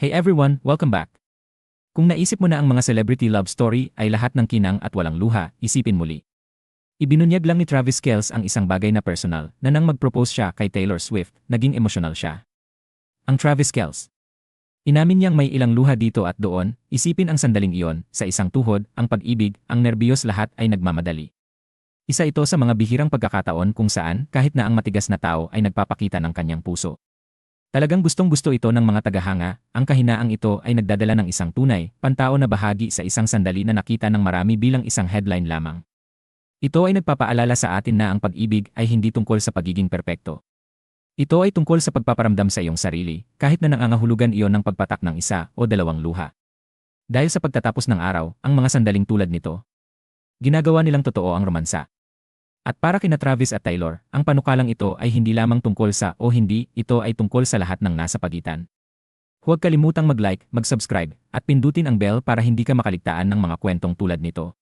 Hey everyone, welcome back. Kung naisip mo na ang mga celebrity love story ay lahat ng kinang at walang luha, isipin muli. Ibinunyag lang ni Travis Kelce ang isang bagay na personal na nang mag-propose siya kay Taylor Swift, naging emosyonal siya. Ang Travis Kelce. Inamin niyang may ilang luha dito at doon, isipin ang sandaling iyon, sa isang tuhod, ang pag-ibig, ang nerbiyos lahat ay nagmamadali. Isa ito sa mga bihirang pagkakataon kung saan kahit na ang matigas na tao ay nagpapakita ng kanyang puso. Talagang gustong-gusto ito ng mga tagahanga, ang kahinaang ito ay nagdadala ng isang tunay, pantao na bahagi sa isang sandali na nakita ng marami bilang isang headline lamang. Ito ay nagpapaalala sa atin na ang pag-ibig ay hindi tungkol sa pagiging perpekto. Ito ay tungkol sa pagpaparamdam sa iyong sarili, kahit na nangangahulugan iyon ng pagpatak ng isa o dalawang luha. Dahil sa pagtatapos ng araw, ang mga sandaling tulad nito, ginagawa nilang totoo ang romansa. At para kina Travis at Taylor, ang panukalang ito ay hindi lamang tungkol sa o hindi, ito ay tungkol sa lahat ng nasa pagitan. Huwag kalimutang mag-like, mag-subscribe, at pindutin ang bell para hindi ka makaligtaan ng mga kwentong tulad nito.